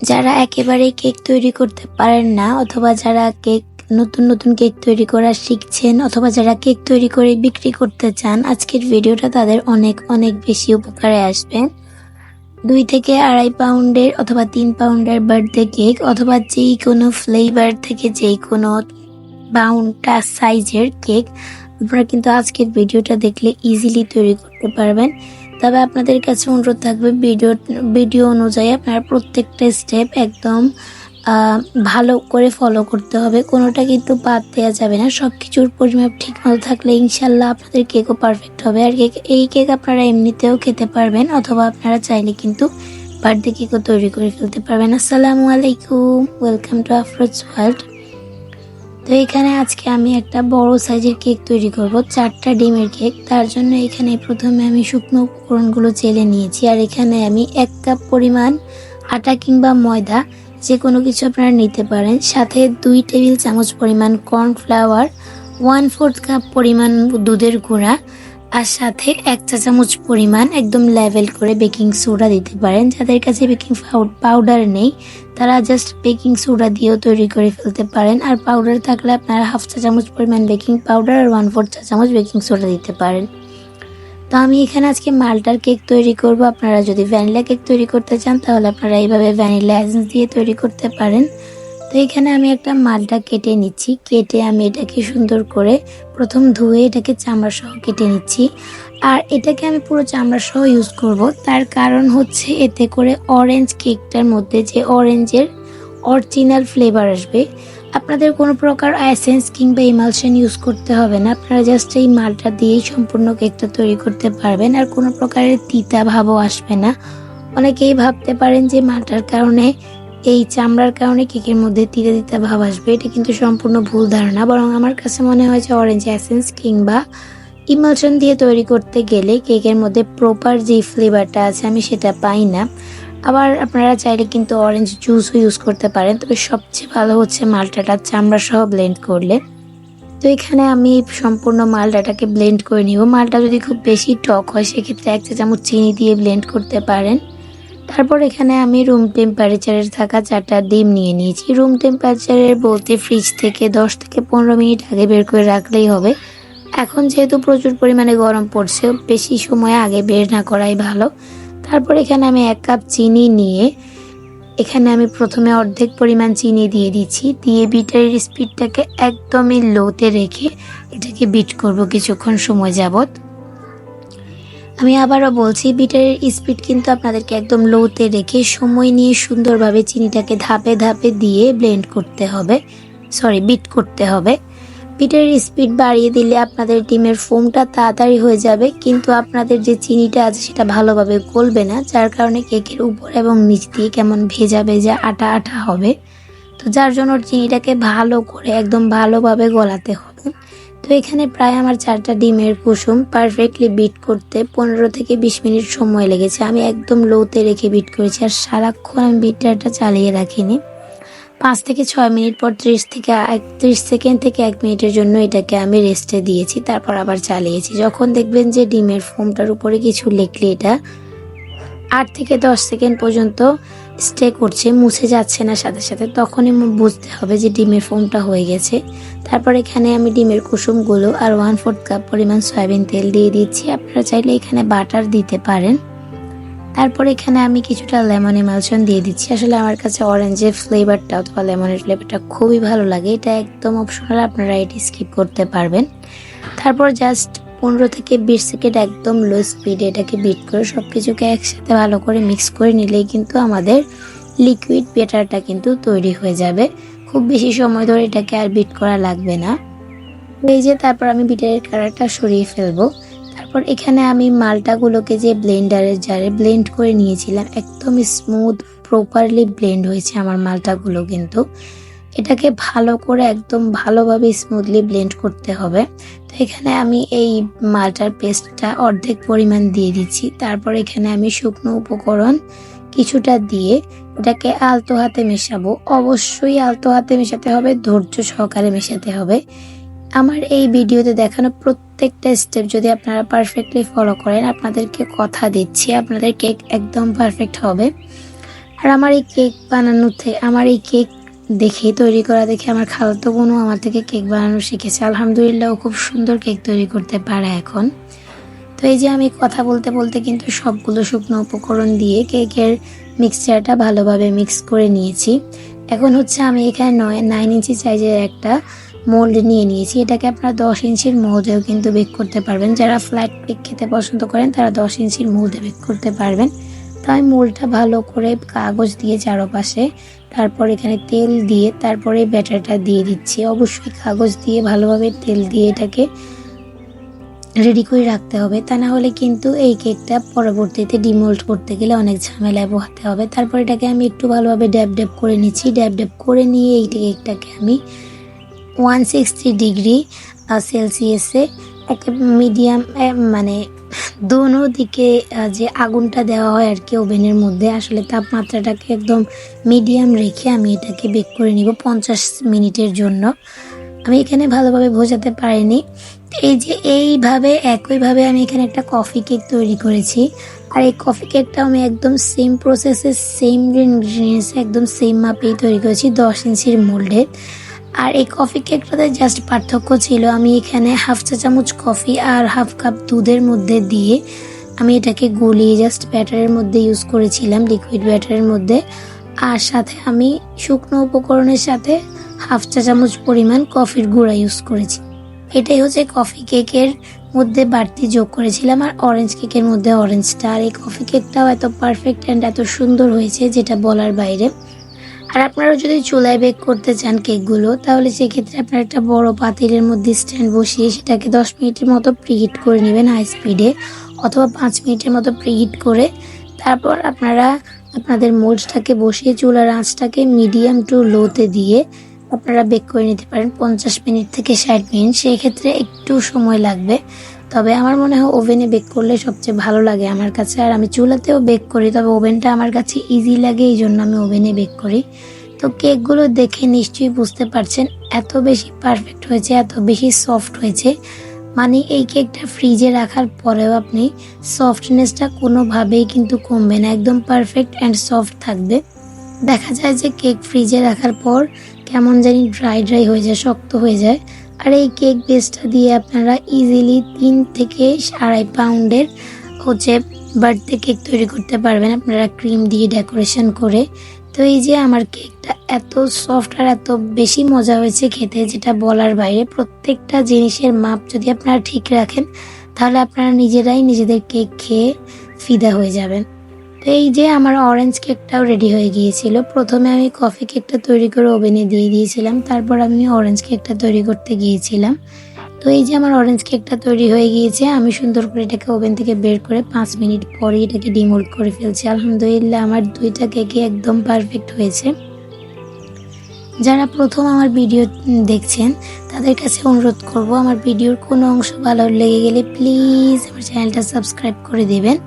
যারা একেবারে কেক তৈরি করতে পারেন না, অথবা যারা কেক, নতুন নতুন কেক তৈরি করা শিখছেন, অথবা যারা কেক তৈরি করে বিক্রি করতে চান, আজকের ভিডিওটা তাদের অনেক অনেক বেশি উপকারে আসবে। দুই থেকে আড়াই পাউন্ডের অথবা তিন পাউন্ডের বার্থডে কেক, অথবা যেই কোনো ফ্লেভার থেকে যেই কোনো পাউন্ডটা সাইজের কেক, আপনারা কিন্তু আজকের ভিডিওটা দেখলে ইজিলি তৈরি করতে পারবেন। তবে আপনাদের কাছে অনুরোধ থাকবে ভিডিও ভিডিও অনুযায়ী আপনার প্রত্যেকটা স্টেপ একদম ভালো করে ফলো করতে হবে। কোনোটা কিন্তু বাদ দেওয়া যাবে না। সব কিছুর পরিমাপ ঠিক মতো থাকলে ইনশাল্লাহ আপনাদের কেকও পারফেক্ট হবে। আর কেক এই কেক আপনারা এমনিতেও খেতে পারবেন, অথবা আপনারা চাইলে কিন্তু বার্থডে কেকও তৈরি করে ফেলতে পারবেন। আসসালামু আলাইকুম। ওয়েলকাম টু আফরোজ ওয়ার্ল্ড তো এখানে আজকে আমি একটা বড় সাইজের কেক তৈরি করব, চারটা ডিমের কেক। তার জন্য এখানে প্রথমে আমি শুকনো উপকরণগুলো চেলে নিয়েছি, আর এখানে আমি এক কাপ পরিমাণ আটা কিংবা ময়দা যে কোনো কিছু আপনারা নিতে পারেন। সাথে দুই টেবিল চামচ পরিমাণ কর্নফ্লাওয়ার, ওয়ান ফোর্থ কাপ পরিমাণ দুধের গুঁড়া, আর সাথে এক চা চামচ পরিমাণ একদম লেভেল করে বেকিং সোডা দিতে পারেন, যাদের কাছে বেকিং পাউডার নেই। তারা জাস্ট বেকিং সোডা দিয়েও তৈরি করে ফেলতে পারেন। আর পাউডার থাকলে আপনারা হাফ চা চামচ পরিমাণ বেকিং পাউডার আর ওয়ান ফোর চা চামচ বেকিং সোডা দিতে পারেন। তো আমি এখানে আজকে মালটার কেক তৈরি করব। আপনারা যদি ভ্যানিলা কেক তৈরি করতে চান, তাহলে আপনারা এইভাবে ভ্যানিলা এসেন্স দিয়ে তৈরি করতে পারেন। তো এখানে আমি একটা মালটা কেটে নিচ্ছি। কেটে আমি এটাকে সুন্দর করে প্রথম ধুয়ে এটাকে চামড়া সহ কেটে নিচ্ছি। আর এটাকে আমি পুরো চামড়া সহ ইউজ করব। তার কারণ হচ্ছে এতে করে অরেঞ্জ কেকটার মধ্যে যে অরেঞ্জের অরিজিনাল ফ্লেভার আসবে, আপনাদের কোনো প্রকার এসেন্স কিংবা ইমালশন ইউজ করতে হবে না। আপনারা জাস্ট এই মালটা দিয়েই সম্পূর্ণ কেকটা তৈরি করতে পারবেন। আর কোনো প্রকারের তিতা ভাবও আসবে না। অনেকেই ভাবতে পারেন যে মালটার কারণে এই চামড়ার কারণে কেকের মধ্যে তিতা তিতা ভাব আসবে, এটা কিন্তু সম্পূর্ণ ভুল ধারণা। বরং আমার কাছে মনে হয় যে অরেঞ্জ অ্যাসেন্স কিংবা ইমালশন দিয়ে তৈরি করতে গেলে কেকের মধ্যে প্রপার যে ফ্লেভারটা আছে আমি সেটা পাই না। আবার আপনারা চাইলে কিন্তু অরেঞ্জ জুসও ইউজ করতে পারেন। তবে সবচেয়ে ভালো হচ্ছে মালটাটা চামড়া সহ ব্লেন্ড করলে। তো এখানে আমি সম্পূর্ণ মালটাটাকে ব্লেন্ড করে নিব। মালটা যদি খুব বেশি টক হয়, সেক্ষেত্রে এক চা চামচ চিনি দিয়ে ব্লেন্ড করতে পারেন। তারপর এখানে আমি রুম টেম্পারেচারের থাকা চারটা ডিম নিয়ে নিয়েছি। রুম টেম্পারেচারের বলতে ফ্রিজ থেকে দশ থেকে পনেরো মিনিট আগে বের করে রাখলেই হবে। এখন যেহেতু প্রচুর পরিমাণে গরম পড়ছে, বেশি সময় আগে বের না করাই ভালো। তারপর এখানে আমি এক কাপ চিনি নিয়ে এখানে আমি প্রথমে অর্ধেক পরিমাণ চিনি দিয়ে দিচ্ছি। দিয়ে বিটারের স্পিডটাকে একদমই লোতে রেখে এটাকে বিট করব কিছুক্ষণ সময় যাবত আমি আবারও বলছি বিটারের স্পিড কিন্তু আপনাদেরকে একদম লোতে রেখে সময় নিয়ে সুন্দরভাবে চিনিটাকে ধাপে ধাপে দিয়ে ব্লেন্ড করতে হবে। সরি বিট করতে হবে। বিটের স্পিড বাড়িয়ে দিলে আপনাদের ডিমের ফোমটা তাড়াতাড়ি হয়ে যাবে, কিন্তু আপনাদের যে চিনিটা আছে সেটা ভালোভাবে গলবে না, যার কারণে কেকের উপর এবং নিচ দিয়ে কেমন ভেজা ভেজা আটা আটা হবে। তো যার জন্য চিনিটাকে ভালো করে, একদম ভালোভাবে গলাতে হবে। তো এখানে প্রায় আমার চারটা ডিমের কুসুম পারফেক্টলি বিট করতে পনেরো থেকে বিশ মিনিট সময় লেগেছে। আমি একদম লোতে রেখে বিট করেছি আর সারাক্ষণ আমি বিটারটা চালিয়ে রাখিনি। পাঁচ থেকে ছয় মিনিট পর ত্রিশ থেকে একত্রিশ সেকেন্ড থেকে এক মিনিটের জন্য এটাকে আমি রেস্টে দিয়েছি, তারপর আবার চালিয়েছি। যখন দেখবেন যে ডিমের ফোমটার উপরে কিছু লেখলে এটা আট থেকে দশ সেকেন্ড পর্যন্ত স্টে করছে, মুছে যাচ্ছে না সাথে সাথে। তখনই বুঝতে হবে যে ডিমের ফোমটা হয়ে গেছে। তারপর এখানে আমি ডিমের কুসুমগুলো আর ওয়ান ফোর্থ কাপ পরিমাণ সয়াবিন তেল দিয়ে দিচ্ছি। আপনারা চাইলে এখানে বাটার দিতে পারেন। তারপর এখানে আমি কিছুটা লেমন ইমালশন দিয়ে দিচ্ছি। আসলে আমার কাছে অরেঞ্জের ফ্লেভারটা অথবা লেমনের ফ্লেভারটা খুবই ভালো লাগে। এটা একদম অপশনাল আপনারা এটি স্কিপ করতে পারবেন। তারপর জাস্ট পনেরো থেকে বিশ সেকেন্ড একদম লো স্পিডে এটাকে বিট করে সব কিছুকে একসাথে ভালো করে মিক্স করে নিলেই কিন্তু আমাদের লিকুইড বেটারটা কিন্তু তৈরি হয়ে যাবে। খুব বেশি সময় ধরে এটাকে আর বিট করা লাগবে না। এই যে তারপর আমি বিটারের কালারটা সরিয়ে ফেলব। তারপর এখানে আমি মালটাগুলোকে যে ব্লেন্ডারের জারে ব্লেন্ড করে নিয়েছিলাম, একদম স্মুথ প্রপারলি ব্লেন্ড হয়েছে আমার মালটাগুলো কিন্তু। এটাকে ভালো করে একদম ভালোভাবে স্মুথলি ব্লেন্ড করতে হবে। তো এখানে আমি এই মালটার পেস্টটা অর্ধেক পরিমাণ দিয়ে দিচ্ছি। তারপর এখানে আমি শুকনো উপকরণ কিছুটা দিয়ে এটাকে আলতো হাতে মেশাবো। অবশ্যই আলতো হাতে মেশাতে হবে, ধৈর্য সহকারে মেশাতে হবে। আমার এই ভিডিওতে দেখানো প্রত্যেকটা স্টেপ যদি আপনারা পারফেক্টলি ফলো করেন, আপনাদেরকে কথা দিচ্ছি, আপনাদের কেক একদম পারফেক্ট হবে। আর আমার এই কেক বানানো থেকে আমার এই কেক দেখে তৈরি করা দেখে আমার খালাতো বোনও আমার থেকে কেক বানানো শিখেছে। আলহামদুলিল্লাহ খুব সুন্দর কেক তৈরি করতে পারে এখন। তো এই যে আমি কথা বলতে বলতে কিন্তু সবগুলো শুকনো উপকরণ দিয়ে কেকের মিক্সচারটা ভালোভাবে মিক্স করে নিয়েছি। এখন হচ্ছে আমি এখানে নয় নাইন ইঞ্চি সাইজের একটা মোল্ড নিয়ে নিয়েছি। এটাকে আপনারা দশ ইঞ্চির মোল্ডেও কিন্তু বেক করতে পারবেন। যারা ফ্ল্যাট কেক খেতে পছন্দ করেন, তারা দশ ইঞ্চির মোল্ডে বেক করতে পারবেন। তো আমি মোল্ডটা ভালো করে কাগজ দিয়ে চারপাশে, তারপর এখানে তেল দিয়ে তারপরে ব্যাটারটা দিয়ে দিচ্ছি। অবশ্যই কাগজ দিয়ে ভালোভাবে তেল দিয়ে এটাকে রেডি করে রাখতে হবে। তা না হলে কিন্তু এই কেকটা পরবর্তীতে ডিমোল্ড করতে গেলে অনেক ঝামেলায় পোহাতে হবে। তারপর এটাকে আমি একটু ভালোভাবে ড্যাব ড্যাব করে নিচ্ছি। ড্যাব ড্যাব করে নিয়ে এই কেকটাকে আমি ওয়ান সিক্সটি ডিগ্রি সেলসিয়াসে একটা মিডিয়াম মানে দোনো দিকে যে আগুনটা দেওয়া হয় আর কি ওভেনের মধ্যে, আসলে তাপমাত্রাটাকে একদম মিডিয়াম রেখে আমি এটাকে বেক করে নিব পঞ্চাশ মিনিটের জন্য। আমি এখানে ভালোভাবে বোঝাতে পারিনি। এই যে এইভাবে, একইভাবে আমি এখানে একটা কফি কেক তৈরি করেছি। আর এই কফি কেকটা আমি একদম সেম প্রসেসে সেম ইনগ্রিডিয়েন্টস একদম সেম মাপেই তৈরি করেছি, দশ ইঞ্চির মোল্ডে আর এই কফি কেকটাতে জাস্ট পার্থক্য ছিল, আমি এখানে হাফ চা চামচ কফি আর হাফ কাপ দুধের মধ্যে দিয়ে আমি এটাকে গলিয়ে জাস্ট ব্যাটারের মধ্যে ইউজ করেছিলাম লিকুইড ব্যাটারের মধ্যে। আর সাথে আমি শুকনো উপকরণের সাথে হাফ চা চামচ পরিমাণ কফির গুঁড়া ইউজ করেছি। এটাই হচ্ছে কফি কেকের মধ্যে বাড়তি যোগ করেছিলাম আর অরেঞ্জ কেকের মধ্যে অরেঞ্জটা আর এই কফি কেকটাও এত পারফেক্ট অ্যান্ড এত সুন্দর হয়েছে যেটা বলার বাইরে। আর আপনারা যদি চুলায় বেক করতে চান কেকগুলো, তাহলে সেক্ষেত্রে আপনারা একটা বড় পাতিলের মধ্যে স্ট্যান্ড বসিয়ে সেটাকে দশ মিনিটের মতো প্রিহিট করে নেবেন হাই স্পিডে অথবা পাঁচ মিনিটের মতো প্রিহিট করে তারপর আপনারা আপনাদের মোল্ডটাকে বসিয়ে চুলার আঁচটাকে মিডিয়াম টু লোতে দিয়ে আপনারা বেক করে নিতে পারেন পঞ্চাশ মিনিট থেকে ষাট মিনিট সেই ক্ষেত্রে একটু সময় লাগবে। তবে আমার মনে হয় ওভেনে বেক করলে সবচেয়ে ভালো লাগে আমার কাছে। আর আমি চুলাতেও বেক করি, তবে ওভেনটা আমার কাছে ইজি লাগে এই জন্য আমি ওভেনে বেক করি। তো কেকগুলো দেখে নিশ্চয়ই বুঝতে পারছেন এত বেশি পারফেক্ট হয়েছে, এত বেশি সফট হয়েছে। মানে এই কেকটা ফ্রিজে রাখার পরেও আপনি সফটনেসটা কোনোভাবেই কিন্তু কমবে না, একদম পারফেক্ট অ্যান্ড সফট থাকবে। দেখা যায় যে কেক ফ্রিজে রাখার পর কেমন জানি ড্রাই ড্রাই হয়ে যায়, শক্ত হয়ে যায়। আর এই কেক বেসটা দিয়ে আপনারা ইজিলি তিন থেকে আড়াই পাউন্ডের হচ্ছে বার্থডে কেক তৈরি করতে পারবেন। আপনারা ক্রিম দিয়ে ডেকোরেশন করে। তো এই যে আমার কেকটা এত সফট আর এত বেশি মজা হয়েছে খেতে, যেটা বলার বাইরে প্রত্যেকটা জিনিসের মাপ যদি আপনারা ঠিক রাখেন, তাহলে আপনারা নিজেরাই নিজেদের কেক খেয়ে ফিদা হয়ে যাবেন। তো এই যে আমার অরেঞ্জ কেকটাও রেডি হয়ে গিয়েছিল। প্রথমে আমি কফি কেকটা তৈরি করে ওভেনে দিয়ে দিয়েছিলাম। তারপর আমি অরেঞ্জ কেকটা তৈরি করতে গিয়েছিলাম। তো এই যে আমার অরেঞ্জ কেকটা তৈরি হয়ে গিয়েছে, আমি সুন্দর করে এটাকে ওভেন থেকে বের করে পাঁচ মিনিট পরে এটাকে ডিমোল্ড করে ফেলছি। আলহামদুলিল্লাহ, আমার দুইটা কেকই একদম পারফেক্ট হয়েছে। যারা প্রথম আমার ভিডিও দেখছেন, তাদের কাছে অনুরোধ করব, আমার ভিডিওর কোনো অংশ ভালো লেগে গেলে প্লিজ আমার চ্যানেলটা সাবস্ক্রাইব করে দেবেন।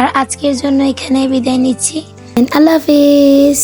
আর আজকের জন্য এখানে বিদায় নিচ্ছি। আল্লাহ হাফিজ।